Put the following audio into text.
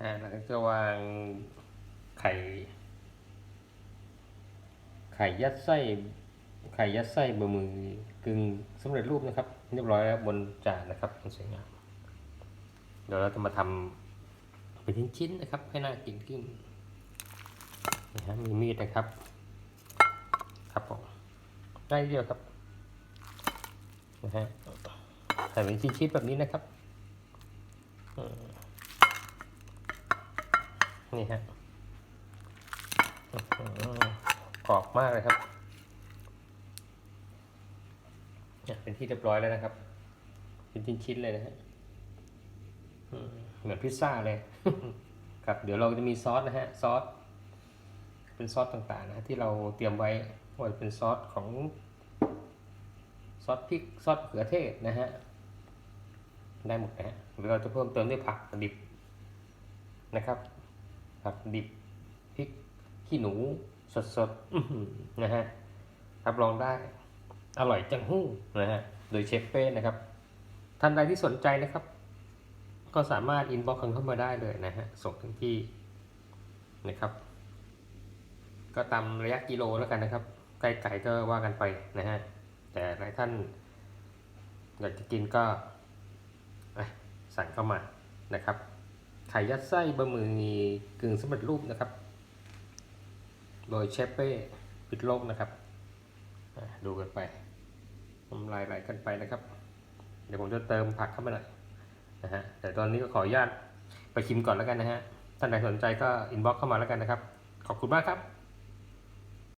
อ่าแล้วก็จะวางไข่ ไข่ยัดไส้ ไข่ยัดไส้บะมี่กึ่งสำเร็จรูปนะครับ เรียบร้อยแล้วบนจานนะครับสวยงามเดี๋ยวเราจะมาทำเป็นชิ้นๆนะครับ ให้น่ากินขึ้นนะฮะมีมีดนะครับ ครับผมได้เดียวครับนะฮะใส่เป็นชิ้นๆแบบนี้นะครับอืม นี่ฮะอื้ออกรอบมากเลยครับเนี่ยเป็นที่เรียบร้อยแล้วนะครับ เป็นชิ้นๆเลยนะฮะเหมือนพิซซ่าเลยครับเดี๋ยวเราจะมีซอสนะฮะซอสเป็นซอสต่างๆนะที่เราเตรียมไว้ว่าเป็นซอสของซอสพริกซอสเขือเทศนะฮะได้หมดนะฮะหรือเราจะเพิ่มเติมด้วยผักดิบนะครับ ผักดิบพริกขี้หนูสดๆอื้อหือนะฮะรับรองได้ อร่อยจังหู้นะฮะโดยเชฟเป้นะครับ ท่านใดที่สนใจนะครับ ก็สามารถอินบ็อกซ์กันเข้ามาได้เลยนะฮะส่งถึงที่นะครับ ก็ตามระยะกิโลแล้วกันนะครับไกลๆก็ว่ากันไปนะฮะแต่หลายท่านอยากจะกินก็อะสั่งเข้ามานะครับไข่ยัดไส้บะหมี่กึ่งสำเร็จรูปนะครับ โดยเชฟเป้ปิดโลกนะครับ ดูกันไปน้ำลายไหลกันไปนะครับ เดี๋ยวผมจะเติมผักเข้าไปหน่อยนะฮะแต่ตอนนี้ก็ขออนุญาตไปชิมก่อนแล้วกันนะฮะ ท่านใดสนใจก็อินบ็อกเข้ามาแล้วกันนะครับ ขอบคุณมากครับ